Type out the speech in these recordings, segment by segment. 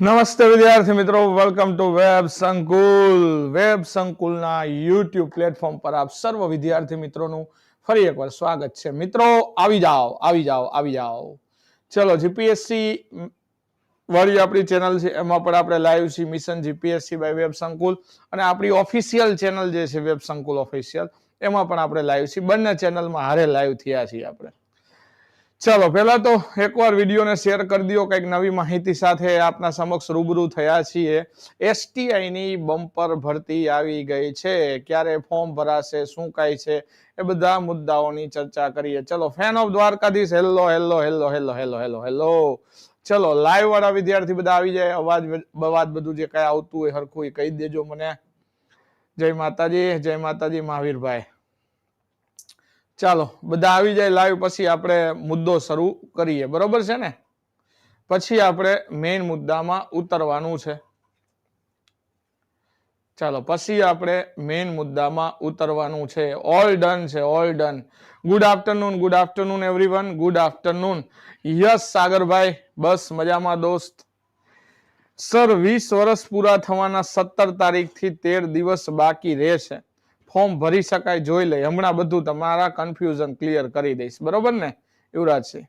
નમસ્તે વિદ્યાર્થી મિત્રો welcome to web Sankul web સંકુલના YouTube platform પર આપ સર્વ વિદ્યાર્થી મિત્રોનું ફરી એકવાર સ્વાગત છે. મિત્રો, આવી જાઓ આવી જાઓ આવી જાઓ. ચલો જીપીએસસી વાળી આપણી ચેનલ છે, એમાં પણ આપણે લાઈવ છીએ મિશન જીપીએસસી બાય વેબ સંકુલ અને આપણી ઓફિશિયલ ચેનલ જે છે વેબ સંકુલ ઓફિશિયલ એમાં પણ આપણે લાઈવ છીએ. બંને ચેનલમાં હારે લાઈવ થયા છીએ આપણે. ચલો, પહેલા તો એકવાર વિડીયોને શેર કરી દો, કંઈક નવી માહિતી સાથે આપના સમક્ષ રૂબરૂ થયા છીએ. એસટીઆઈની બમ્પર ભરતી આવી ગઈ છે. ક્યારે ફોર્મ ભરાશે, શું કાંઈ છે, એ બધા મુદ્દાઓની ચર્ચા કરીએ. ચલો fan of Dwarkadhish hello hello hello hello hello hello hello ચલો લાઈવ વાળા વિદ્યાર્થી બધા આવી જાય. અવાજ બવાજ બધું જે કઈ આવતું હોય, હરખું એ કહી દેજો મને. જય માતાજી જય માતાજી, મહાવીરભાઈ. ચાલો, બધા આવી જાય લાઈવ પછી આપણે મુદ્દો શરૂ કરીએ. બરોબર છે ને? પછી આપણે મેઇન મુદ્દામાં ઉતરવાનું છે. ચાલો, પછી આપણે મેઇન મુદ્દામાં ઉતરવાનું છે. ઓલ ડન છે all done good afternoon good afternoon everyone good afternoon yes, સાગરભાઈ. બસ, મજામાં, દોસ્ત. સર વીસ વર્ષ પૂરા થવાના સત્તર તારીખથી તેર દિવસ બાકી રહેશે. ફોર્મ ભરી શકાય, જોઈ લઈ. હમણાં બધું તમારા કન્ફ્યુઝન ક્લિયર કરી દઈશ. બરોબર ને? યુવરાજસિંહ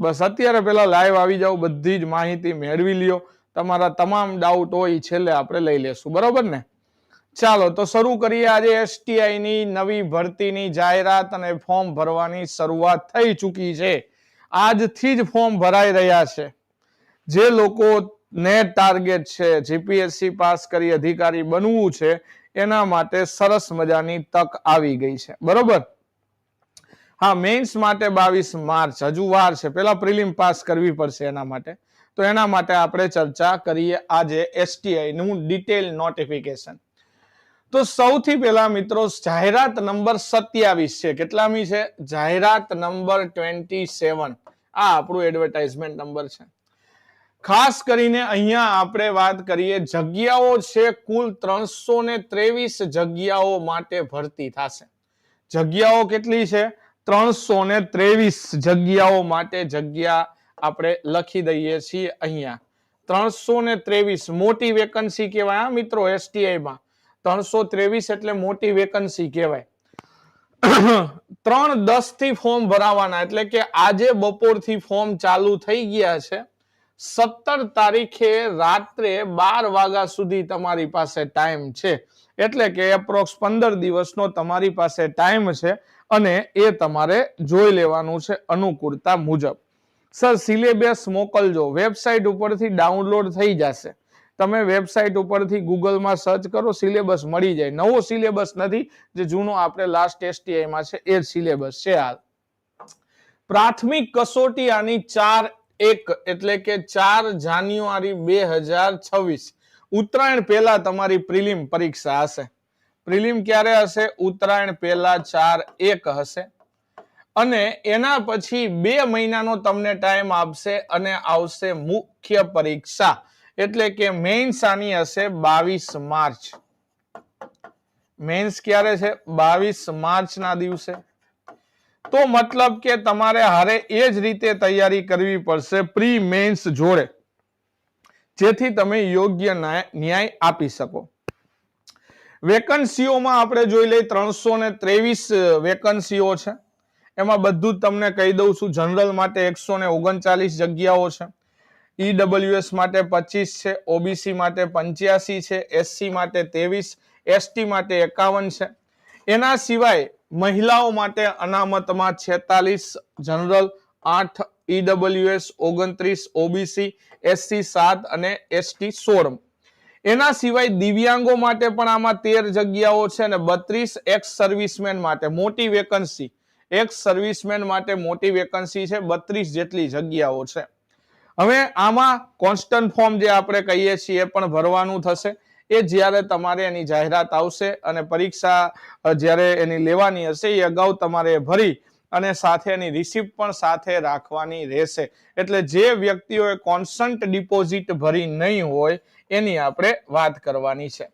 બસ અત્યારે પેલા લાઈવ આવી જાવ બધી જ માહિતી મેળવી લ્યો. તમારા તમામ ડાઉટ હોય છેલ્લે આપણે લઈ લેશું. બરોબર ને? ચાલો, તો શરૂ કરીએ આજે એસટીઆઈ ની નવી ભરતીની જાહેરાત અને ફોર્મ ભરવાની શરૂઆત થઈ ચૂકી છે. આજથી જ ફોર્મ ભરાઈ રહ્યા છે. જે લોકો ને ટાર્ગેટ છે જીપીએસસી પાસ કરી અધિકારી બનવું છે એના માટે સરસ મજાની તક આવી ગઈ છે. બરોબર? હા મેન્સ માટે બાવીસ માર્ચ, હજુ વાર છે. પેલા પ્રિલિમ પાસ કરવી પડશે એના માટે. તો એના માટે આપણે ચર્ચા કરીએ આજે એસટીઆઈ નું ડિટેલ નોટિફિકેશન તો સૌથી પહેલા મિત્રો, જાહેરાત નંબર સત્યાવીસ છે. કેટલામી છે? જાહેરાત નંબર ટ્વેન્ટી સેવન આ આપણું એડવર્ટાઇઝમેન્ટ નંબર છે. ખાસ કરીને અહીંયા આપણે વાત કરીએ, જગ્યાઓ છે કુલ ત્રણસો ને ત્રેવીસ જગ્યાઓ માટે ભરતી થશે. જગ્યાઓ કેટલી છે? ત્રણસો ને ત્રેવીસ જગ્યાઓ માટે જગ્યા આપણે લખી દઈએ છીએ અહીંયા. ત્રણસો ને ત્રેવીસ મોટી વેકન્સી કહેવાય મિત્રો એસટીઆઈ માં. ત્રણસો ત્રેવીસ એટલે મોટી વેકન્સી કહેવાય. ત્રણ દસથી ફોર્મ ભરાવાના, એટલે કે આજે બપોરથી ફોર્મ ચાલુ થઈ ગયા છે. સત્તર તારીખે રાત્રે બાર વાગ્યા સુધી તમારી પાસે ટાઈમ છે. એટલે કે એપ્રોક્સ પંદર દિવસનો તમારી પાસે ટાઈમ છે અને એ તમારે જોઈ લેવાનું છે અનુકૂળતા મુજબ. સર સિલેબસ મોકલજો. વેબસાઇટ ઉપરથી ડાઉનલોડ થઈ જશે. તમે વેબસાઇટ ઉપરથી ગૂગલમાં સર્ચ કરો સિલેબસ મળી જાય. નવો સિલેબસ નથી, જે જૂનો આપણે લાસ્ટ એસટીઆઈમાં છે, એ સિલેબસ છે હાલ. પ્રાથમિક કસોટી આની ચાર એક એટલે કે ચાર જાન્યુઆરી બે હજાર છવ્વીસ. ઉત્તરાયણ પહેલા તમારી પ્રિલિમ પરીક્ષા હશે. પ્રિલિમ ક્યારે હશે? ઉત્તરાયણ પહેલા ચાર એક હશે. અને એના પછી બે મહિનાનો તમને ટાઈમ આપશે અને આવશે મુખ્ય પરીક્ષા. એટલે કે મેઇન્સ આની હશે બાવીસ માર્ચ. મેઇન્સ ક્યારે છે? બાવીસ માર્ચના દિવસે. તો મતલબ કે તમારે હારે એ જ રીતે તૈયારી કરવી પડશે પ્રી મેન્સ જોડે. જેથી તમે યોગ્ય ન્યાય આપી શકો. વેકન્સીઓમાં આપણે જોઈ લઈએ ત્રણસો ને ત્રેવીસ વેકન્સીઓ છે. એમાં બધું જ તમને કહી દઉં છું. જનરલ માટે એકસો ને ઓગણચાલીસ જગ્યાઓ છે. ઈડબલ્યુએસ માટે પચીસ છે. ઓબીસી માટે પંચ્યાસી છે. એસસી માટે ત્રેવીસ, એસટી માટે એકાવન છે. એના સિવાય મહિલાઓ માટે અનામતમાં છેતાલીસ, જનરલ આઠ ઈડબ્લ્યુએસ ઓગણત્રીસ, ઓબીસી, એસસી સાત અને એસટી સોળ. એના સિવાય દિવ્યાંગો માટે પણ આમાં તેર જગ્યાઓ છે અને બત્રીસ એક્સ સર્વિસમેન માટે મોટી વેકન્સી એક્સ સર્વિસમેન માટે મોટી વેકન્સી છે, બત્રીસ જેટલી જગ્યાઓ છે. હવે આમાં કોન્સ્ટન્ટ ફોર્મ જે આપણે કહીએ છીએ એ પણ ભરવાનું થશે. એ જ્યારે તમારે એની જાહેરાત આવશે અને પરીક્ષા જ્યારે એની લેવાની હશે, એ અગાઉ તમારે ભરી અને સાથે એની રિસિપ્ટ પણ સાથે રાખવાની રહેશે. એટલે જે વ્યક્તિઓએ કોન્સ્ટન્ટ ડિપોઝિટ ભરી નહીં હોય, એની આપણે વાત કરવાની છે.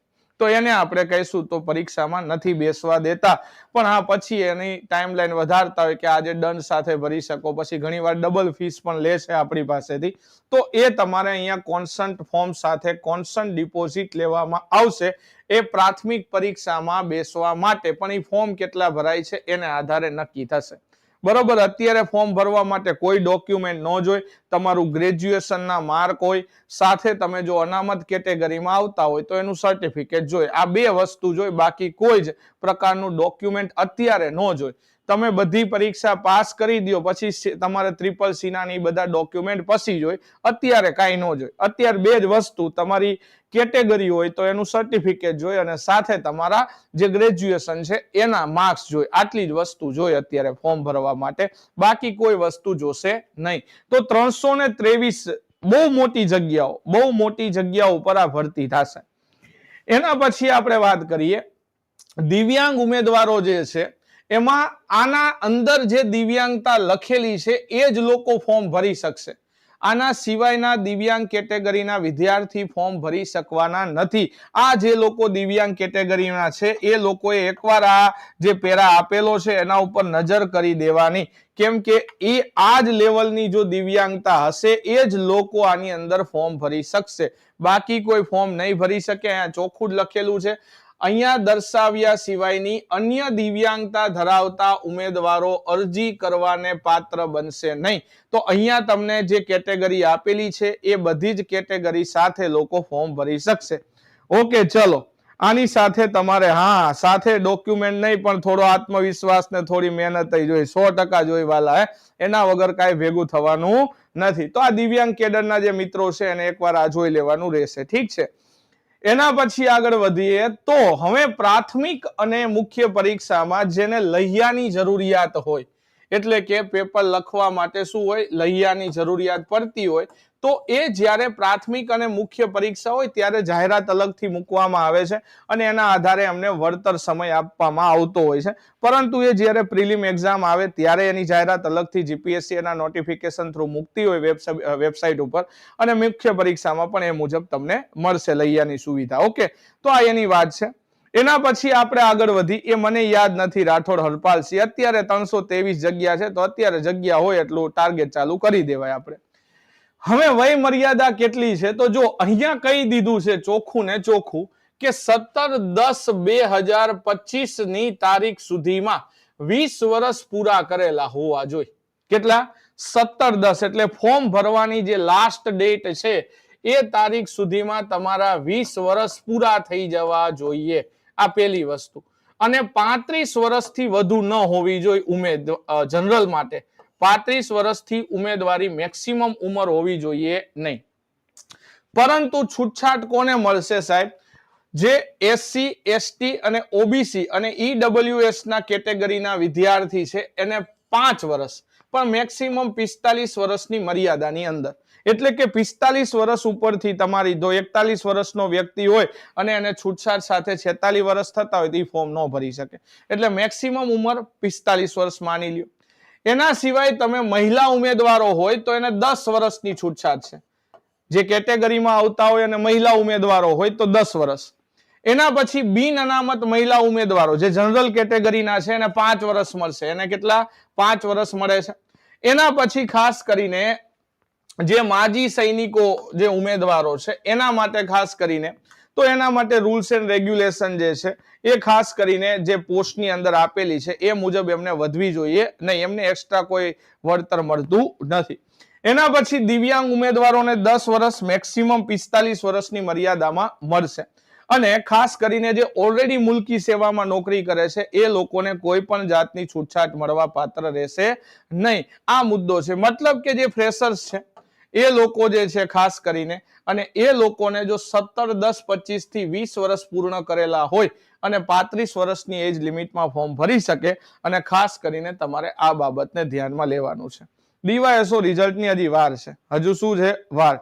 તો એને આપણે કહીશું તો પરીક્ષામાં નથી બેસવા દેતા. પણ હા, પછી એની ટાઈમલાઈન વધારતા હોય કે આજે દંડ સાથે ભરી શકો, પછી ઘણીવાર ડબલ ફીસ પણ લે છે આપણી પાસેથી. તો એ તમારે અહીંયા કોન્સન્ટ ફોર્મ સાથે કોન્સન્ટ ડિપોઝિટ લેવામાં આવશે એ પ્રાથમિક પરીક્ષામાં બેસવા માટે. પણ એ ફોર્મ કેટલા ભરાય છે, એને આધારે નક્કી થશે. બરોબર, અત્યારે ફોર્મ ભરવા માટે કોઈ ડોક્યુમેન્ટ ન જોઈ, તમારું ગ્રેજ્યુએશનના માર્ક હોય, સાથે તમે જો અનામત કેટેગરીમાં આવતા હોય તો એનું સર્ટિફિકેટ જોઈએ આ બે વસ્તુ જોઈ, બાકી કોઈ જ પ્રકારનું ડોક્યુમેન્ટ અત્યારે ન જોઈ. તમે બધી પરીક્ષા પાસ કરી દો પછી તમારે ટ્રિપલ સીના બધા ડોક્યુમેન્ટ પછી જોઈ. અત્યારે કાંઈ ન જોઈ. અત્યારે બે જ વસ્તુ, તમારી કેટેગરી હોય તો એનું સર્ટિફિકેટ જોઈએ અને સાથે તમારા જે ગ્રેજ્યુએશન છે, એના માર્ક્સ જોઈએ આટલી જ વસ્તુ જોઈએ અત્યારે ફોર્મ ભરવા માટે. બાકી કોઈ વસ્તુ જોશે નહીં. તો ત્રણસો ને ત્રેવીસ બહુ મોટી જગ્યાઓ, બહુ મોટી જગ્યાઓ ઉપર આ ભરતી થશે. એના પછી આપણે વાત કરીએ, દિવ્યાંગ ઉમેદવારો જે છે, એમાં આના અંદર જે દિવ્યાંગતા લખેલી છે, એ જ લોકો ફોર્મ ભરી શકશે. આના સિવાયના દિવ્યાંગ કેટેગરીના વિદ્યાર્થી ફોર્મ ભરી શકવાના નથી. આ જે લોકો દિવ્યાંગ કેટેગરીના છે, એ લોકોએ એકવાર આ જે પેરા આપેલો છે, એના ઉપર નજર કરી દેવાની. કેમ કે એ આ જ લેવલની જો દિવ્યાંગતા હશે, એ જ લોકો આની અંદર ફોર્મ ભરી શકશે. બાકી કોઈ ફોર્મ નહીં ભરી શકે, અહીંયા ચોખ્ખું જ લખેલું છે. અહીંયા દર્શાવ્યા સિવાયની અન્ય દિવ્યાંગતા ધરાવતા ઉમેદવારો અરજી કરવાને પાત્ર બનશે નહીં. તો અહીંયા તમને જે કેટેગરી આપેલી છે, એ બધી જ કેટેગરી સાથે લોકો ફોર્મ ભરી શકશે. ઓકે, ચલો. આની સાથે તમારે, હા, સાથે ડોક્યુમેન્ટ નહીં, પણ થોડો આત્મવિશ્વાસ ને થોડી મહેનત જોઈ સો ટકા જોઈ વાલા, હે. એના વગર કાંઈ ભેગું થવાનું નથી. તો આ દિવ્યાંગ કેડરના જે મિત્રો છે, એને એકવાર આ જોઈ લેવાનું રહેશે. ઠીક છે? એના પછી આગળ વધીએ તો હવે પ્રાથમિક અને મુખ્ય પરીક્ષામાં જેને લહિયાની જરૂરિયાત હોય, એટલે કે પેપર લખવા માટે શું હોય, લહિયાની જરૂરિયાત પડતી હોય તો એ જ્યારે પ્રાથમિક અને મુખ્ય પરીક્ષા હોય ત્યારે જાહેરાત અલગથી મૂકવામાં આવે છે અને એના આધારે અમને વળતર સમય આપવામાં આવતો હોય છે. પરંતુ એ જ્યારે પ્રિલિમ એક્ઝામ આવે ત્યારે એની જાહેરાત અલગથી જીપીએસસી એના નોટિફિકેશન થ્રુ મૂકતી હોય વેબસાઇટ ઉપર અને મુખ્ય પરીક્ષામાં પણ એ મુજબ તમને મળશે લૈયાની સુવિધા. ઓકે, તો આ એની વાત છે. એના પછી આપણે આગળ વધી. એ મને યાદ નથી, રાઠોડ હરપાલસિંહ. અત્યારે ત્રણસો જગ્યા છે, તો અત્યારે જગ્યા હોય એટલું ટાર્ગેટ ચાલુ કરી દેવાય આપણે. હવે વય મર્યાદા કેટલી છે? તો જો અહીંયા કહી દીધું છે ચોખ્ખું ને ચોખ્ખું કે સત્તર દસ બે હજાર પચીસની તારીખ સુધીમાં વીસ વર્ષ પૂરા કરેલા હોવા જોઈએ. કેટલા? સત્તર દસ, એટલે ફોર્મ ભરવાની જે લાસ્ટ ડેટ છે, એ તારીખ સુધીમાં તમારા વીસ વર્ષ પૂરા થઈ જવા જોઈએ આ પેલી વસ્તુ. અને પાંત્રીસ વર્ષથી વધુ ન હોવી જોઈએ ઉમેદ જનરલ માટે. પાંત્રીસ વર્ષથી ઉમેદવારી મેક્સિમમ ઉંમર હોવી જોઈએ નહીં. પરંતુ છૂટછાટ કોને મળશે સાહેબ? જે એસસી એસટી અને ઓબીસી અને ઈડબ્લ્યુએસ ના કેટેગરીના વિદ્યાર્થી છે, એને પાંચ વર્ષ, પણ મેક્સિમમ પિસ્તાલીસ વર્ષની મર્યાદાની અંદર. એટલે કે પિસ્તાલીસ વર્ષ ઉપરથી તમારી, જો એકતાલીસ વર્ષનો વ્યક્તિ હોય અને એને છૂટછાટ સાથે છેતાલીસ વર્ષ થતા હોય તો એ ફોર્મ ન ભરી શકે. એટલે મેક્સિમમ ઉંમર પિસ્તાલીસ વર્ષ માની લ્યો. એના સિવાય તમે મહિલા ઉમેદવારો હોય તો એને દસ વર્ષની છૂટછાટ છે. જે કેટેગરીમાં આવતા હોય અને મહિલા ઉમેદવારો હોય તો દસ વર્ષ. એના પછી બિન અનામત મહિલા ઉમેદવારો, જે જનરલ કેટેગરીના છે, એને પાંચ વર્ષ મળશે. એને કેટલા? પાંચ વર્ષ મળે છે. એના પછી ખાસ કરીને જે માજી સૈનિકો, જે ઉમેદવારો છે, એના માટે ખાસ કરીને તો એના માટે રૂલ્સ એન્ડ રેગ્યુલેશન જે છે, એ ખાસ કરીને જે પોસ્ટની અંદર આપેલી છે, એ મુજબ એમને વધવી જોઈએ. નહીં, એમને એક્સ્ટ્રા કોઈ વળતર મળતું નથી. એના પછી દિવ્યાંગ ઉમેદવારોને દસ વર્ષ મેક્સિમમ પિસ્તાલીસ વર્ષની મર્યાદામાં મળશે. અને ખાસ કરીને જે ઓલરેડી મુલકી સેવામાં નોકરી કરે છે, એ લોકોને કોઈ પણ જાતની છૂટછાટ મળવા પાત્ર રહેશે નહીં. આ મુદ્દો છે. મતલબ કે જે ફ્રેશર્સ છે એ લોકો જે છે ખાસ કરીને અને એ લોકોને જો સત્તર, દસ, પચીસથી વીસ વર્ષ પૂર્ણ કરેલા હોય અને પાંત્રીસ વર્ષની એજ લિમિટમાં ફોર્મ ભરી શકે અને ખાસ કરીને તમારે આ બાબતને ધ્યાનમાં લેવાનું છે. ડીવાયએસઓ રિઝલ્ટની હજી વાર છે. હજુ શું છે? વાર.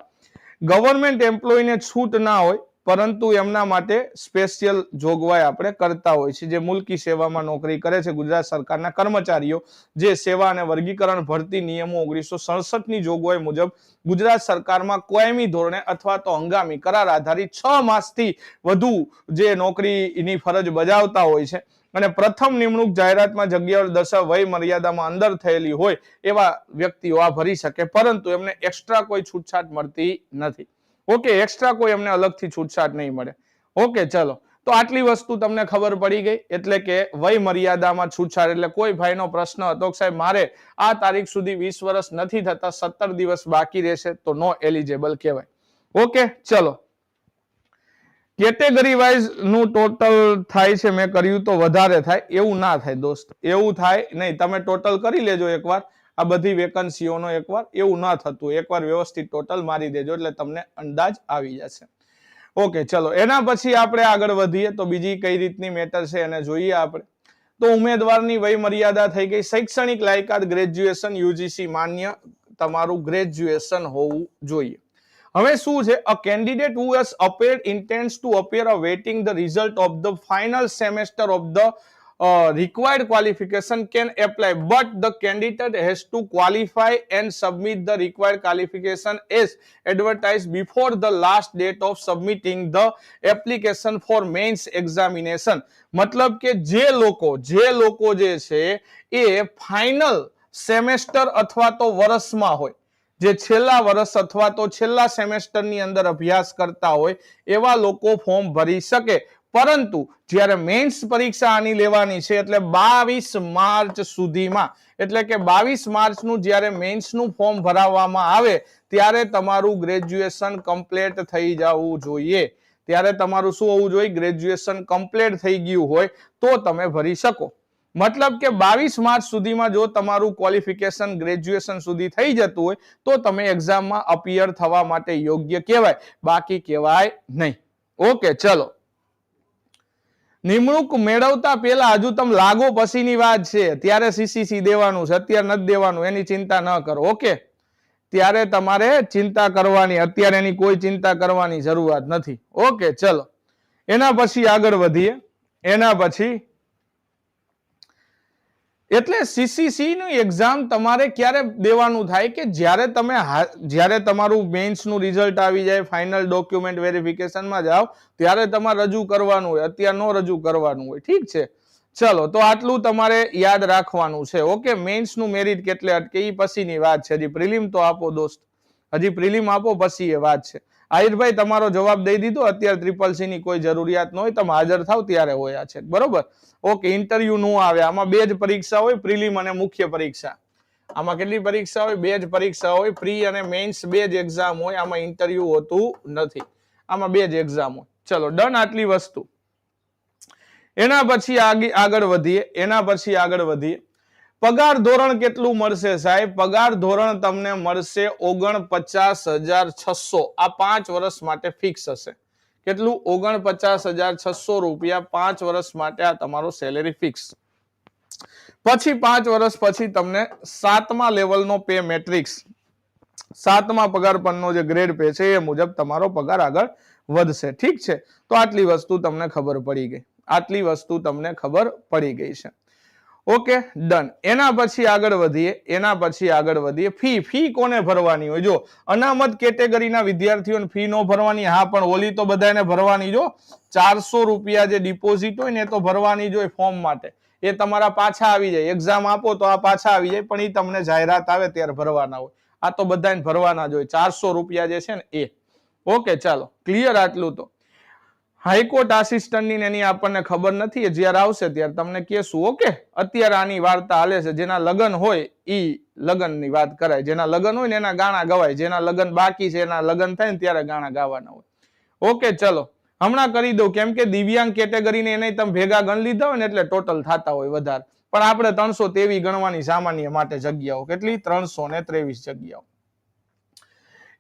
ગવર્મેન્ટ એમ્પ્લોયને છૂટ ના હોય પરંતુ એમના માટે સ્પેશિયલ જોગવાઈ આપણે કરતા હોય છે. જે મુલકી સેવામાં નોકરી કરે છે, ગુજરાત સરકારના કર્મચારીઓ. જે સેવા અને વર્ગીકરણ ભરતી નિયમો ઓગણીસો સડસઠની જોગવાઈ મુજબ ગુજરાત સરકારમાં કોયમી ધોરણે અથવા તો હંગામી કરાર આધારિત છ માસથી વધુ જે નોકરીની ફરજ બજાવતા હોય છે. અને પ્રથમ નિમણૂક જાહેરાતમાં જગ્યાઓ દર્શાવ વય મર્યાદામાં અંદર થયેલી હોય એવા વ્યક્તિઓ આ ભરી શકે, પરંતુ એમને એક્સ્ટ્રા કોઈ છૂટછાટ મળતી નથી. ઓકે એક્સ્ટ્રા કોઈ એમને અલગથી છૂટછાટ નહીં મળે. ઓકે, ચલો. તો આટલી વસ્તુ તમને ખબર પડી ગઈ, એટલે કે વય મર્યાદામાં છૂટછાટ, એટલે કોઈ ભાઈનો પ્રશ્ન હતો સાહેબ, મારે આ તારીખ સુધી વીસ વર્ષ નથી થતા, સત્તર દિવસ બાકી રહેશે, તો નો એલિજેબલ કહેવાય. ઓકે, ચલો. કેટેગરી વાઇઝનું ટોટલ થાય છે, મેં કર્યું તો વધારે થાય, એવું ના થાય દોસ્ત, એવું થાય નહીં. તમે ટોટલ કરી લેજો એકવાર. આ બધી વેકન્સીઓનો એકવાર એવું ના થતું, એકવાર વ્યવસ્થિત ટોટલ મારી દેજો એટલે તમને અંદાજ આવી જશે. ઓકે ચલો, એના પછી આપણે આગળ વધીએ તો બીજી કઈ રીતની મેટર છે એને જોઈએ આપણે. તો ઉમેદવારની વય મર્યાદા થઈ ગઈ, શૈક્ષણિક લાયકાત ગ્રેજ્યુએશન યુજીસી માન્ય તમારું ગ્રેજ્યુએશન હોવું જોઈએ. હવે શું છે? A candidate who has appeared intends to appear awaiting the result of the final semester of the uh, required qualification can apply but the candidate has to qualify and submit the required qualification as advertised before the last date of submitting the application for mains examination મતલબ કે જે લોકો જે લોકો જે છે એ final semester અથવા તો વર્ષમાં હોય જે છેલ્લા વર્ષ અથવા તો છેલ્લા સેમેસ્ટરની અંદર અભ્યાસ કરતા હોય એવા લોકો ફોર્મ ભરી શકે પરંતુ જ્યારે મેન્સ પરીક્ષા આની લેવાની છે એટલે બાવીસ માર્ચ સુધીમાં, એટલે કે બાવીસ માર્ચનું જ્યારે મેન્સનું ફોર્મ ભરાવવામાં આવે, ત્યારે તમારું ગ્રેજ્યુએશન કમ્પ્લીટ થઈ જવું જોઈએ. ત્યારે તમારું શું હોવું જોઈએ? ગ્રેજ્યુએશન કમ્પ્લીટ થઈ ગયું હોય તો તમે ભરી શકો. મતલબ કે બાવીસ માર્ચ સુધીમાં જો તમારું ક્વોલિફિકેશન ગ્રેજ્યુએશન સુધી થઈ જતું હોય, તો તમે એક્ઝામમાં અપિયર થવા માટે યોગ્ય કહેવાય. બાકી કહેવાય નહીં. ઓકે, ચલો. નિમણૂક મેળવતા પહેલા હજુ તમે લાગો પછીની વાત છે. ત્યારે સીસીસી દેવાનું છે, અત્યારે નથી દેવાનું, એની ચિંતા ન કરો. ઓકે ત્યારે તમારે ચિંતા કરવાની, અત્યારે એની કોઈ ચિંતા કરવાની જરૂરત નથી. ઓકે ચલો. એના પછી આગળ વધીએ. એના પછી એટલે સીસીસી નું એક્ઝામ તમારે ક્યારે દેવાનું થાય કે જ્યારે તમે જ્યારે તમારું મેન્સનું રિઝલ્ટ આવી જાય ફાઇનલ ડોક્યુમેન્ટ વેરિફિકેશનમાં જાઓ, ત્યારે તમારે રજૂ કરવાનું હોય, અત્યારે નો રજૂ કરવાનું હોય. ઠીક છે? ચલો, તો આટલું તમારે યાદ રાખવાનું છે. ઓકે મેન્સનું મેરિટ કેટલે અટકે એ પછીની વાત છે. હજી પ્રિલિમ તો આપો દોસ્ત. હજી પ્રિલિમ આપો, પછી એ વાત છે. આહિરભાઈ તમારો જવાબ દઈ દીધો. અત્યારે ટ્રિપલ સી ની કોઈ જરૂરિયાત ન હોય, તમે હાજર થાવ ત્યારે હોય છે. બરોબર? ઓકે ઇન્ટરવ્યુ નું આવે. આમાં બે જ પરીક્ષા હોય, પ્રિલિમ અને મુખ્ય પરીક્ષા. આમાં કેટલી પરીક્ષા હોય? બે જ પરીક્ષા હોય. પ્રી અને મેઇન્સ બે જ એક્ઝામ હોય. આમાં ઇન્ટરવ્યુ હોતું નથી. આમાં બે જ એક્ઝામ હોય. ચલો ડન આટલી વસ્તુ. એના પછી આગે- આગળ વધીએ. એના પછી આગળ વધીએ. પગાર ધોરણ કેટલું મળશે સાહેબ? પગાર ધોરણ તમને મળશે ઓગણપચાસ હજાર છસો. આ પાંચ વર્ષ માટે ફિક્સ હશે. કેટલું? ઓગણપચાસ હજાર છસો રૂપિયા પાંચ વર્ષ માટે આ તમારો સેલેરી ફિક્સ પછી પાંચ વર્ષ પછી તમને સાતમા લેવલનો પે મેટ્રિક્સ સાતમા પગાર પરનો જે ગ્રેડ પે છે એ મુજબ તમારો પગાર આગળ વધશે. ઠીક છે? તો આટલી વસ્તુ તમને ખબર પડી ગઈ. આટલી વસ્તુ તમને ખબર પડી ગઈ છે. ઓકે ડન એના પછી આગળ વધીએ, એના પછી આગળ વધીએ. ફી ફી કોને ભરવાની હોય? જો, અનામત કેટેગરીના વિદ્યાર્થીઓને ફી નો ભરવાની, હા, પણ ઓલી તો બધાને ભરવાની. જો, ચારસો રૂપિયા જે ડિપોઝિટ હોય ને એ તો ભરવાની જ ફોર્મ માટે. એ તમારા પાછા આવી જાય. એક્ઝામ આપો તો આ પાછા આવી જાય, પણ એ તમને જાહેરાત આવે ત્યારે ભરવાના હોય. આ તો બધાને ભરવાના જ હોય. ચારસો રૂપિયા જે છે ને એ. ઓકે ચાલો. ક્લિયર આટલું તો. હાઈકોર્ટ આસિસ્ટન્ટની એની આપણને ખબર નથી જ્યારે આવશે ત્યારે તમને કહેશું, ઓકે? અત્યારે આની વાર્તા હાલે છે, જેના લગ્ન હોય એ લગ્નની વાત કરાય. જેના લગ્ન હોય ને એના ગાણા ગવાય, જેના લગ્ન બાકી છે, એના લગ્ન થાય ને ત્યારે ગાણા ગાવાના હોય. ઓકે, ચલો. હમણાં કરી દઉં, કેમ કે દિવ્યાંગ કેટેગરીને એને તમે ભેગા ગણ લીધા હોય ને એટલે ટોટલ થતા હોય વધારે. પણ આપણે ત્રણસો તેવી ગણવાની સામાન્ય માટે જગ્યાઓ, કેટલી? ત્રણસો ને ત્રેવીસ જગ્યાઓ.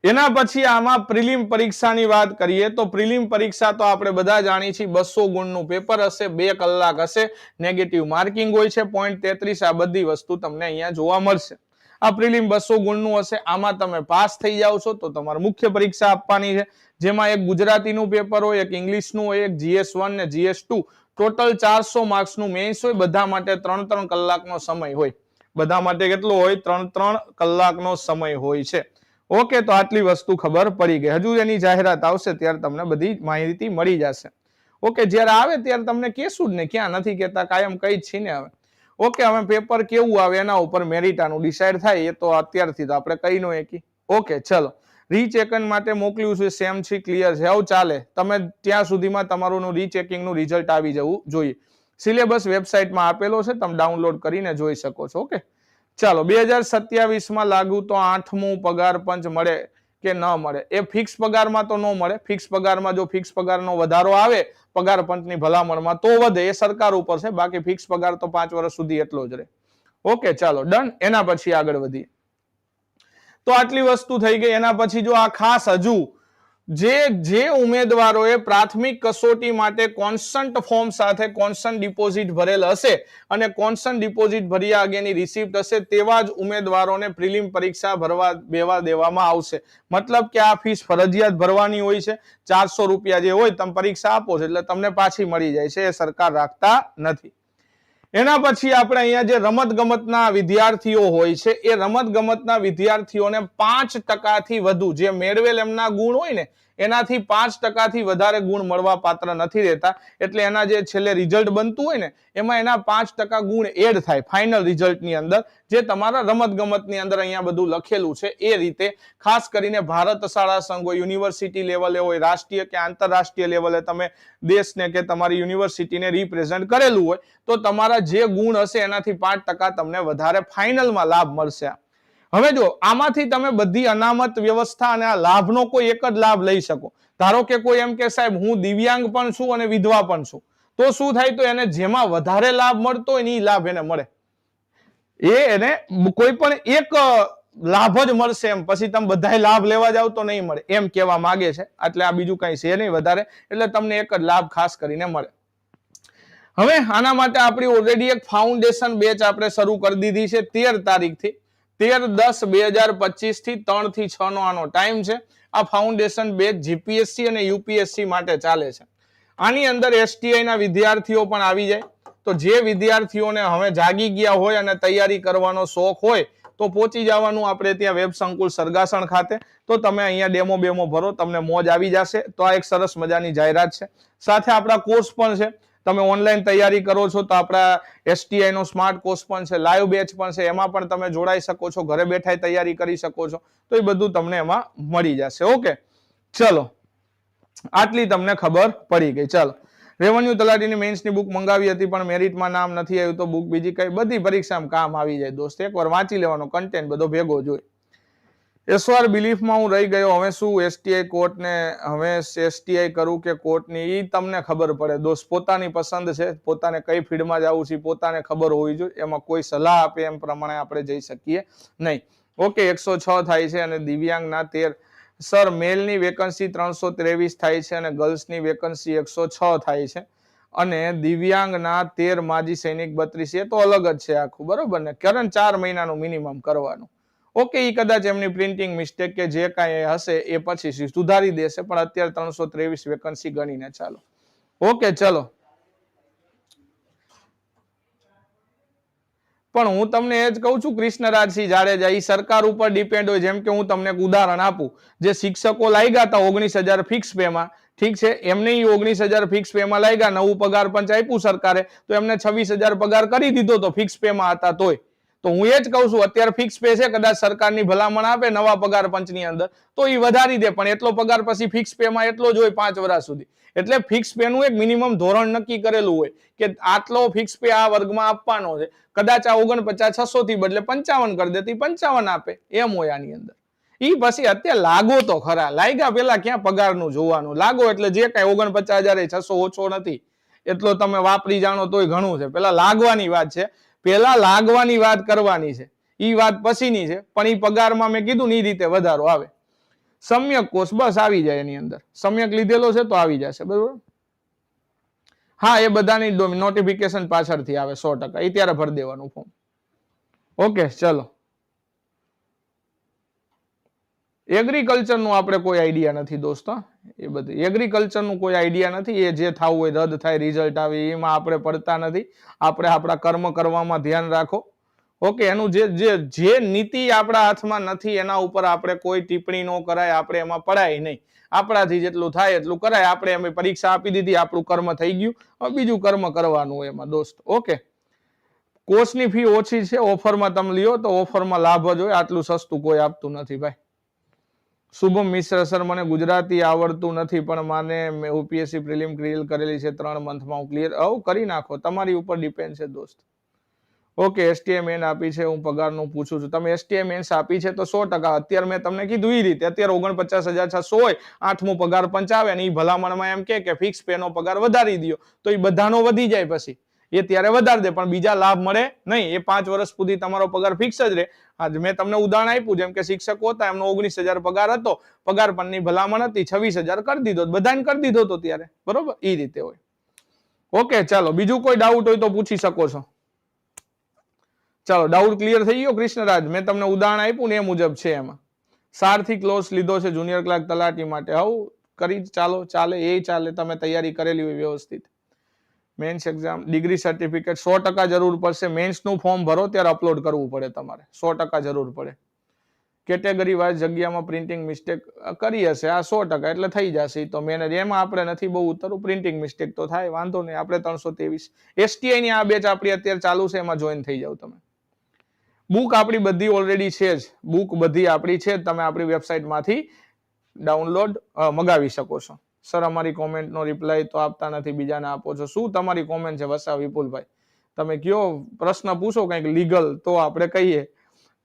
એના પછી આમાં પ્રિલિમ પરીક્ષાની વાત કરીએ તો પ્રિલિમ પરીક્ષા તો આપણે બધા જાણીએ છીએ બસો ગુણનું પેપર હશે, બે કલાક હશે નેગેટિવ માર્કિંગ હોય છે પોઈન્ટ તેત્રીસ, આ બધી વસ્તુ તમને અહીંયા જોવા મળશે. આ પ્રિલિમ બસો ગુણનું હશે, આમાં તમે પાસ થઈ જાઓ છો, તો તમારે મુખ્ય પરીક્ષા આપવાની છે. જેમાં એક ગુજરાતીનું પેપર હોય, એક ઇંગ્લિશનું હોય, એક જીએસ વન ને જીએસ ટુ, ટોટલ ચારસો માર્ક્સનું મેન્સ હોય, બધા માટે ત્રણ ત્રણ કલાકનો સમય હોય. બધા માટે કેટલો હોય? ત્રણ ત્રણ કલાકનો સમય હોય છે. ઓકે, તો આટલી વસ્તુ ખબર પડી ગઈ. હજુ એની જાહેરાત આવશે ત્યારે તમને બધી માહિતી મળી જશે. ઓકે, જ્યારે આવે ત્યારે તમને કહેશું જ ને, ક્યાં નથી કહેતા, કાયમ કઈ જ ને હવે. ઓકે, હવે પેપર કેવું આવે, એના ઉપર મેરિટાનું ડિસાઇડ થાય, એ તો અત્યારથી તો આપણે કહી નો એકી. ઓકે, ચલો. રીચેકન માટે મોકલ્યું છે, સેમ છે, ક્લિયર છે. આવું ચાલે. તમે ત્યાં સુધીમાં તમારું રીચેકિંગનું રિઝલ્ટ આવી જવું જોઈએ. સિલેબસ વેબસાઇટમાં આપેલો છે, તમે ડાઉનલોડ કરીને જોઈ શકો છો, ઓકે? ચાલો, બે હજાર સત્યાવીસમાં લાગુ તો આઠમું પગાર પંચ મળે કે ન મળે? એ ફિક્સ પગારમાં તો ન મળે. ફિક્સ પગારમાં જો ફિક્સ પગારનો વધારો આવે, પગાર પંચની ભલામણમાં તો વધે, એ સરકાર ઉપર છે. બાકી ફિક્સ પગાર તો પાંચ વર્ષ સુધી એટલો જ રહે. ઓકે, ચાલો, ડન. એના પછી આગળ વધીએ. તો આટલી વસ્તુ થઈ ગઈ. એના પછી જો આ ખાસ હજુ જે જે ઉમેદવારોએ પ્રાથમિક કસોટી માટે કોન્સ્ટન્ટ ફોર્મ સાથે કોન્સ્ટન્ટ ડિપોઝિટ ભરેલ હશે અને કોન્સ્ટન્ટ ડિપોઝિટ ભર્યા આગળની રિસિપ્ટ હશે તેવા જ ઉમેદવારોને પ્રિલિમ પરીક્ષા ભરવા બેવા દેવામાં આવશે. મતલબ કે આ ફીસ ફરજિયાત ભરવાની હોય છે. ચારસો રૂપિયા જે હોય, તમે પરીક્ષા આપો છો એટલે તમને પાછી મળી જાય છે. એ સરકાર રાખતા નથી. એના પછી આપણે અહીંયા જે રમત ગમતના વિદ્યાર્થીઓ હોય છે, એ રમત ગમતના વિદ્યાર્થીઓને પાંચ ટકાથી વધુ જે મેળવેલ એમના ગુણ હોય ને એનાથી પાંચ ટકાથી વધારે ગુણ મળવા પાત્ર નથી રહેતા. એટલે એના જે છેલ્લે રિઝલ્ટ બનતું હોય ને, એમાં એના પાંચ ટકા ગુણ એડ થાય ફાઇનલ રિઝલ્ટની અંદર. જે તમારા રમત ગમતની અંદર અહીંયા બધું લખેલું છે એ રીતે. ખાસ કરીને ભારત શાળા સંઘ હોય યુનિવર્સિટી લેવલે હોય, રાષ્ટ્રીય કે આંતરરાષ્ટ્રીય લેવલે તમે દેશને કે તમારી યુનિવર્સિટીને રિપ્રેઝેન્ટ કરેલું હોય, તો તમારા જે ગુણ હશે એનાથી પાંચ ટકા તમને વધારે ફાઇનલમાં લાભ મળશે હવે જો આમાંથી તમે બધી અનામત વ્યવસ્થા અને આ લાભનો કોઈ એક જ લાભ લઈ શકો. ધારો કે કોઈ એમ કે સાહેબ, હું દિવ્યાંગ પણ છું અને વિધવા પણ છું. તો શું થાય? તો એને જેમાં વધારે લાભ મળતો હોય એ લાભ એને મળે. એ એને કોઈ પણ એક લાભ જ મળશે એમ. પછી તમે બધા લાભ લેવા જાવ તો નહીં મળે. એમ કહેવા માંગે છે. એટલે આ બીજું કઈ છે નહીં વધારે. એટલે તમને એક જ લાભ ખાસ કરીને મળે. હવે આના માટે આપણી ઓલરેડી એક ફાઉન્ડેશન બેચ આપણે શરૂ કરી દીધી છે તેર તારીખથી. તેર દસ બે હજાર પચીસથી ત્રણથી છ નો આનો ટાઈમ છે. આ ફાઉન્ડેશન બેચ જીપીએસસી અને યુપીએસસી માટે ચાલે છે. આની અંદર એસટીઆઈ ના વિદ્યાર્થીઓ પણ આવી જાય. તો જે વિદ્યાર્થીઓને હવે જાગી ગયા હોય અને તૈયારી કરવાનો શોખ હોય, તો પહોંચી જવાનું આપણે ત્યાં વેબ સંકુલ સરગાસણ ખાતે. તો તમે અહીંયા ડેમો બેમો ભરો, તમને મોજ આવી જશે. તો આ એક સરસ મજાની જાહેરાત છે. સાથે આપણા કોર્સ પણ છે. તમે ઓનલાઈન તૈયારી કરો છો તો આપણા એસટીઆઈ નો સ્માર્ટ કોર્સ પણ છે લાઈવ બેચ પણ છે, એમાં પણ તમે જોડાઈ શકો છો, ઘરે બેઠા તૈયારી કરી શકો છો, તો એ બધું તમને એમાં મળી જશે. ઓકે ચલો. આટલી તમને ખબર પડી ગઈ. ચાલો. રેવન્યુ તલાટીની મેન્સની બુક મંગાવી હતી, પણ મેરિટમાં નામ નથી આવ્યું તો બુક બીજી કઈ બધી પરીક્ષામાં કામ આવી જાય. દોસ્ત, એકવાર વાંચી લેવાનો કન્ટેન્ટ બધો ભેગો જોઈ. એસવાર બિલીફમાં હું રહી ગયો. હવે શું એસટીઆઈ કોર્ટને, હવે એસટીઆઈ કરું કે કોર્ટની એ તમને ખબર પડે. દોસ્ત, પોતાની પસંદ છે. પોતાને કઈ ફિલ્ડમાં જવું છે પોતાને ખબર હોવી જોઈએ. એમાં કોઈ સલાહ આપે એમ પ્રમાણે આપણે જઈ શકીએ નહીં. ઓકે એકસો છ થાય છે અને દિવ્યાંગના તેર. સર મેલની વેકન્સી ત્રણસો ત્રેવીસ થાય છે અને ગર્લ્સની વેકન્સી એકસો છ થાય છે. અને દિવ્યાંગના તેર માજી સૈનિક બત્રીસ. એ તો અલગ જ છે આખું, બરોબર ને? કારણ ચાર મહિનાનું મિનિમમ કરવાનું. ઓકે એ કદાચ એમની પ્રિન્ટિંગ મિસ્ટેક કે જે કાંઈ હશે એ પછી સુધારી દેશે, પણ અત્યારે ત્રણસો ત્રેવીસ વેકન્સી ગણીને ચાલો. ઓકે, ચલો. પણ હું તમને એ જ કહું છું, કૃષ્ણરાજસિંહ જાડેજા એ સરકાર ઉપર ડિપેન્ડ હોય, જેમ કે હું તમને એક ઉદાહરણ આપું. જે શિક્ષકો લાગ્યા હતા ઓગણીસ હજાર ફિક્સ પેમાં ઠીક છે? એમને ઈ ઓગણીસ હજાર ફિક્સ પેમાં લાગ્યા નવું પગાર પંચ આપ્યું સરકારે, તો એમને છવ્વીસ હજાર પગાર કરી દીધો તો ફિક્સ પેમાં હતા તોય. તો હું એ જ કહું છું, અત્યારે ફિક્સ પે છે, કદાચ સરકારની ભલામણ આપે નવા પગાર પંચની અંદર, તો એ વધારી દે, પણ એટલો પગાર પછી ફિક્સ પેમાં એટલો જ હોય પાંચ વર્ષ સુધી. એટલે ફિક્સ પે નું એક મિનિમમ ધોરણ નક્કી કરેલું હોય કે આટલો ફિક્સ પે આ વર્ગમાં આપવાનો છે. કદાચ આ ઓગણપચાસ છસો થી બદલે પંચાવન કરી દેતી પંચાવન આપે, એમ હોય આની અંદર. ઈ પછી અત્યારે લાગો તો ખરા, લાગ્યા પેલા ક્યાં પગારનું જોવાનું? લાગો એટલે જે કાંઈ ઓગણપચાસ હજાર છસો ઓછો નથી, એટલો તમે વાપરી જાણો તોય ઘણું છે. પેલા લાગવાની વાત છે પેલા લાગવાની વાત કરવાની છે. ઈ વાત પછીની છે, પણ ઈ પગારમાં મેં કીધું ને એ રીતે વધારો આવે. સમ્યક કોષ બસ આવી જાય એની અંદર. સમ્યક લીધેલો છે તો આવી જશે, બરોબર? હા, એ બધાની નોટિફિકેશન પાછળથી આવે સો ટકા. એ ત્યારે ભરી દેવાનું ફોર્મ ઓકે, ચલો. એગ્રીકલ્ચરનું આપણે કોઈ આઈડિયા નથી દોસ્તો એ બધી એગ્રીકલ્ચરનું કોઈ આઈડિયા નથી, એ જે થવું હોય રદ થાય રિઝલ્ટ આવે, એમાં આપણે પડતા નથી. આપણે આપણા કર્મ કરવામાં ધ્યાન રાખો. ઓકે એનું જે જે જે નીતિ આપણા હાથમાં નથી, એના ઉપર આપણે કોઈ ટિપ્પણી ન કરાય, આપણે એમાં પડાય નહીં. આપણાથી જેટલું થાય એટલું કરાય. આપણે એમ પરીક્ષા આપી દીધી, આપણું કર્મ થઈ ગયું. બીજું કર્મ કરવાનું એમાં દોસ્ત. ઓકે કોર્સની ફી ઓછી છે ઓફરમાં તમે લ્યો તો ઓફરમાં લાભ જ હોય, આટલું સસ્તું કોઈ આપતું નથી ભાઈ. શુભમ મિશ્ર સર, મને ગુજરાતી આવડતું નથી, પણ માને મેં યુપીએસસી પ્રિલિમ ક્લિયર કરેલી છે, ત્રણ મંથમાં હું ક્લિયર આવું કરી નાખો, તમારી ઉપર ડિપેન્ડ છે દોસ્ત. ઓકે એસટીએમ એન આપી છે, હું પગારનું પૂછું છું. તમે એસટીએમ એન્સ આપી છે તો સો ટકા. અત્યારે મેં તમને કીધું એ રીતે. અત્યારે ઓગણપચાસ હજાર છસો હોય, આઠમો પગાર પંચાવે, અને એ ભલામણમાં એમ કે કે ફિક્સ પેનો પગાર વધારી દો તો એ બધાનો વધી જાય પછી. એ ત્યારે વધારી દે, પણ બીજા લાભ મળે નહીં. એ પાંચ વર્ષ સુધી તમારો પગાર ફિક્સ જ રહે. આજ મેં તમને ઉદાહરણ આપ્યું, જેમ કે શિક્ષકો હતા, એમનો ઓગણીસ હજાર પગાર હતો. પગાર પરની ભલામણ હતી, છવ્વીસ હજાર કરી દીધો, બધાને કરી દીધો હતો ત્યારે. બરોબર? એ રીતે હોય. ઓકે, ચાલો, બીજું કોઈ ડાઉટ હોય તો પૂછી શકો છો. ચાલો ડાઉટ ક્લિયર થઈ ગયો, કૃષ્ણરાજ. મેં તમને ઉદાહરણ આપ્યું ને એ મુજબ છે એમાં. સારથી ક્લોઝ લીધો છે જુનિયર ક્લાર્ક તલાટી માટે. હવ, કરી, ચાલો, ચાલે, એ ચાલે, તમે તૈયારી કરેલી હોય વ્યવસ્થિત. મેન્સ એક્ઝામ ડિગ્રી સર્ટિફિકેટ સો ટકા જરૂર પડશે. મેન્સનું ફોર્મ ભરો, ત્યારે અપલોડ કરવું પડે તમારે. સો ટકા જરૂર પડે. કેટેગરી વાઇઝ જગ્યામાં પ્રિન્ટિંગ મિસ્ટેક કરી હશે. આ સો ટકા એટલે થઈ જશે તો. મેને એમાં આપણે નથી બહુ ઉતરવું પ્રિન્ટિંગ મિસ્ટેક તો થાય, વાંધો નહીં. આપણે ત્રણસો ત્રેવીસ. એસટીઆઈની આ બેચ આપણી અત્યારે ચાલુ છે, એમાં જોઈન થઈ જાવ તમે. બુક આપણી બધી ઓલરેડી છે જ. બુક બધી આપણી છે તમે આપણી વેબસાઇટમાંથી ડાઉનલોડ મગાવી શકો છો. સર, અમારી કોમેન્ટનો રિપ્લાય તો આપતા નથી, બીજાને આપો છો. શું તમારી કોમેન્ટ છે વસા વિપુલભાઈ? તમે કયો પ્રશ્ન પૂછો કંઈક લીગલ તો આપણે કહીએ.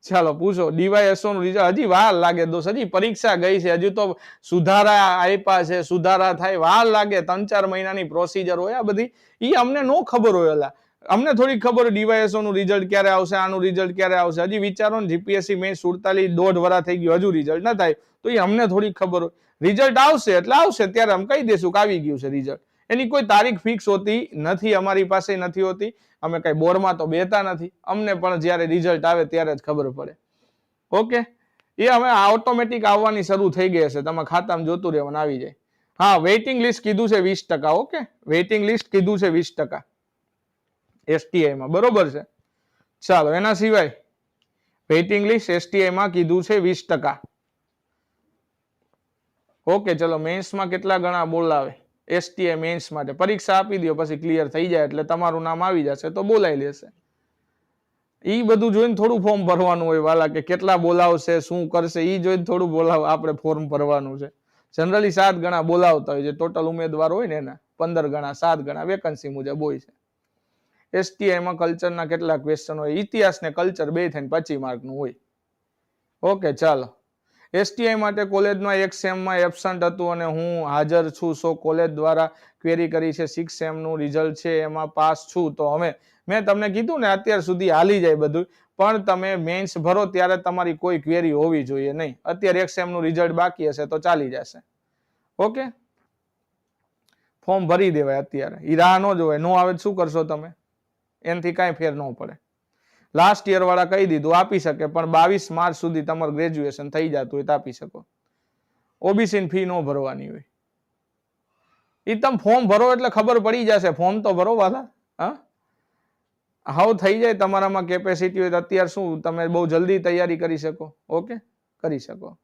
ચાલો, પૂછો. ડીવાયએસઓનું રિઝલ્ટ હજી વાર લાગે દોસ્ત, હજી પરીક્ષા ગઈ છે, હજી તો સુધારા આપ્યા છે, સુધારા થાય, વાર લાગે. ત્રણ ચાર મહિનાની પ્રોસિજર હોય આ બધી. એ અમને નો ખબર હોય એલા અમને થોડી ખબર ડીવાયએસઓનું રિઝલ્ટ ક્યારે આવશે, આનું રિઝલ્ટ ક્યારે આવશે. હજી વિચારો ને જીપીએસસી મેં સુડતાલીસ દોઢ વરા થઈ ગયું, હજુ રિઝલ્ટ ના થાય, તો એ અમને થોડી ખબર હોય. રિઝલ્ટ આવશે, એટલે આવશે. ત્યારે અમે કહી દઈશું કે આવી ગયું છે રિઝલ્ટ એની કોઈ તારીખ ફિક્સ હોતી નથી, અમારી પાસે નથી હોતી. અમે કઈ બોર્ડમાં તો બેતા નથી. અમને પણ જ્યારે રિઝલ્ટ આવે ત્યારે જ ખબર પડે. ઓકે એ હવે ઓટોમેટિક આવવાની શરૂ થઈ ગઈ હશે. તમે ખાતામાં જોતું રહેવાનું આવી જાય. હા વેઇટિંગ લિસ્ટ કીધું છે વીસ ટકા. ઓકે વેઇટિંગ લિસ્ટ કીધું છે વીસ ટકા. એસટીઆઈમાં બરોબર છે? ચાલો, એના સિવાય વેઇટિંગ લિસ્ટ એસટીઆઈમાં કીધું છે વીસ ટકા. ઓકે, ચલો મેન્સમાં કેટલા ગણા બોલાવે? એસટીઆઈ મેન્સ માટે. પરીક્ષા આપી દો, પછી ક્લિયર થઈ જાય એટલે તમારું નામ આવી જશે, તો બોલાઈ લેશે. એ બધું જોઈને થોડું ફોર્મ ભરવાનું હોય વાલા કે કેટલા બોલાવશે, શું કરશે એ જોઈને થોડું બોલાવ, આપણે ફોર્મ ભરવાનું છે. જનરલી સાત ગણા બોલાવતા હોય છે. ટોટલ ઉમેદવાર હોય ને એના, પંદર ગણા, સાત ગણા વેકન્સી મુજબ હોય છે. એસટીઆઈમાં કલ્ચરના કેટલા ક્વેશ્ચન હોય? ઇતિહાસ ને કલ્ચર બે થઈને પચીસ માર્કનું હોય. ઓકે, ચાલો. એસટીઆઈ માટે કોલેજમાં એક સેમમાં એબસન્ટ હતું અને હું હાજર છું. સો કોલેજ દ્વારા ક્વેરી કરી છે. સિક્સ સેમનું રિઝલ્ટ છે. એમાં પાસ છું. તો અમે મેં તમને કીધું ને, અત્યાર સુધી હાલી જાય બધું. પણ તમે મેન્સ ભરો ત્યારે તમારી કોઈ ક્વેરી હોવી જોઈએ નહીં. અત્યારે એક સેમનું રિઝલ્ટ બાકી હશે તો ચાલી જશે. ઓકે ફોર્મ ભરી દેવાય અત્યારે. ઈ રાહ ન જોવાય. નો આવે શું કરશો તમે? એનાથી કાંઈ ફેર ન પડે. લાસ્ટ યર વાળા કહી દીધું, આપી શકે, પણ બાવીસ માર્ચ સુધી તમારું ગ્રેજ્યુએશન થઈ જતું હોય તો આપી શકો. ઓબીસી ની ફી ન ભરવાની હોય. એ તમે ફોર્મ ભરો એટલે ખબર પડી જશે. ફોર્મ તો ભરો વાલા, હા? હાવ થઈ જાય તમારામાં કેપેસિટી હોય તો અત્યારે શું તમે બહુ જલ્દી તૈયારી કરી શકો ઓકે કરી શકો.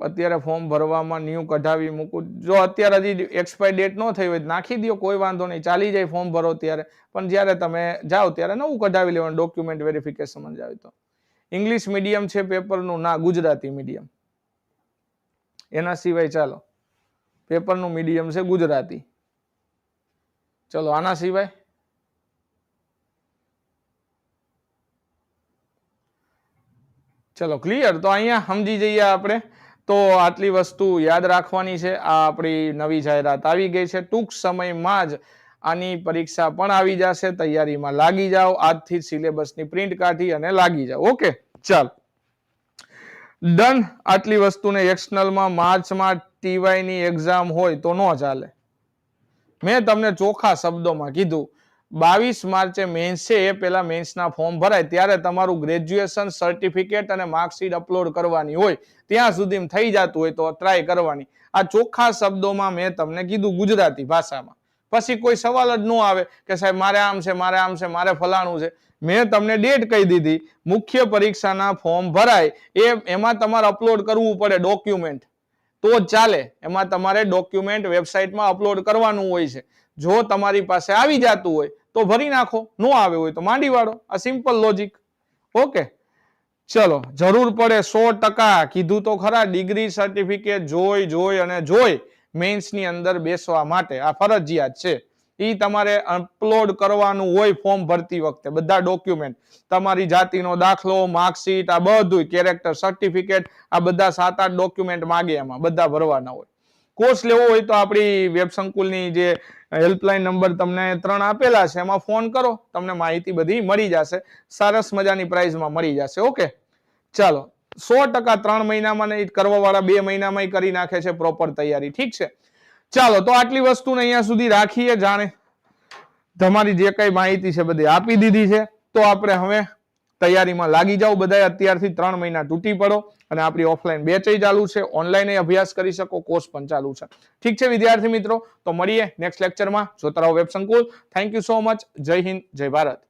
અત્યારે ફોર્મ ભરવામાં ન્યૂ કઢાવી મૂકું. જો અત્યારે હજી એક્સપાયર ડેટ ન થઈ હોય નાખી દો કોઈ વાંધો નહીં. ચાલી જાય ફોર્મ ભરો ત્યારે. પણ જ્યારે તમે જાઓ ત્યારે નવું કઢાવી લેવાનું ડોક્યુમેન્ટ વેરિફિકેશન જાય તો. ઇંગ્લિશ મીડિયમ છે પેપરનું ના, ગુજરાતી મીડિયમ એના સિવાય ચાલો. પેપરનું મીડિયમ છે ગુજરાતી. ચલો, આના સિવાય. ચલો ક્લિયર તો અહીંયા સમજી જઈએ આપણે. તો આટલી વસ્તુ યાદ રાખવાની છે. આ આપણી નવી જાહેરાત આવી ગઈ છે. ટૂંક સમયમાં જ આની પરીક્ષા પણ આવી જશે. તૈયારીમાં લાગી જાઓ. આજથી સિલેબસની પ્રિન્ટ કાઢી અને લાગી જાઓ. ઓકે? ચાલ. ડન. આટલી વસ્તુને એક્સટર્નલમાં માર્ચમાં ટીવાયની એક્ઝામ હોય તો ન ચાલે. મેં તમને ચોખ્ખા શબ્દોમાં કીધું. બાવીસ માર્ચે મેન્સ છે એ પેલા મેન્સના ફોર્મ ભરાય, ત્યારે તમારું ગ્રેજ્યુએશન સર્ટિફિકેટ અને માર્કશીટ અપલોડ કરવાની હોય, ત્યાં સુધી થઈ જતું હોય તો ટ્રાય કરવાની. આ ચોખ્ખા શબ્દોમાં મેં તમને કીધું ગુજરાતી ભાષામાં. પછી કોઈ સવાલ જ ન આવે કે સાહેબ, મારે આમ છે, મારે આમ છે, મારે ફલાણું છે. મેં તમને ડેટ કહી દીધી, મુખ્ય પરીક્ષાના ફોર્મ ભરાય, એ એમાં તમારે અપલોડ કરવું પડે ડોક્યુમેન્ટ તો જ ચાલે, એમાં તમારે ડોક્યુમેન્ટ વેબસાઇટમાં અપલોડ કરવાનું હોય છે. જો તમારી પાસે આવી જતું હોય તો ભરી નાખો. નો આવે હોય તો માંડી વાળો. આ સિમ્પલ લોજિક ઓકે ચલો, જરૂર પડે સો ટકા. કીધું તો ખરા. ડિગ્રી સર્ટિફિકેટ જોઈ જોઈ અને જોઈ મેન્સની અંદર બેસવા માટે. આ ફરજિયાત છે. એ તમારે અપલોડ કરવાનું હોય ફોર્મ ભરતી વખતે. બધા ડોક્યુમેન્ટ તમારી જાતિનો દાખલો માર્કશીટ આ બધું કેરેક્ટર સર્ટિફિકેટ આ બધા સાત આઠ ડોક્યુમેન્ટ માગે એમાં. બધા ભરવાના હોય. કોર્સ લેવો હોય તો આપણી વેબ સંકુલની જે હેલ્પલાઇન નંબર તમને ત્રણ આપેલા છે, એમાં ફોન કરો, તમને માહિતી બધી મળી જશે, સરસ મજાની પ્રાઇઝમાં મળી જશે, ઓકે? ચાલો, સો ટકા ત્રણ મહિનામાં નહીં કરવા વાળા બે મહિનામાં કરી નાખે છે પ્રોપર તૈયારી, ઠીક છે? ચાલો, તો આટલી વસ્તુને અહીંયા સુધી રાખીએ, જાણે. તમારી જે કઈ માહિતી છે, બધી આપી દીધી છે, તો આપણે હવે તૈયારીમાં લાગી જાઓ બધા અત્યારથી ત્રણ મહિના તૂટી પડો અને આપણી ઓફલાઈન બેચે ચાલુ છે. ઓનલાઈન અભ્યાસ કરી શકો કોર્સ પણ ચાલુ છે. ઠીક છે, વિદ્યાર્થી મિત્રો? તો મળીએ નેક્સ્ટ લેક્ચરમાં જોતા રહો વેબ સંકુલ. થેન્ક યુ સો મચ જય હિન્દ, જય ભારત.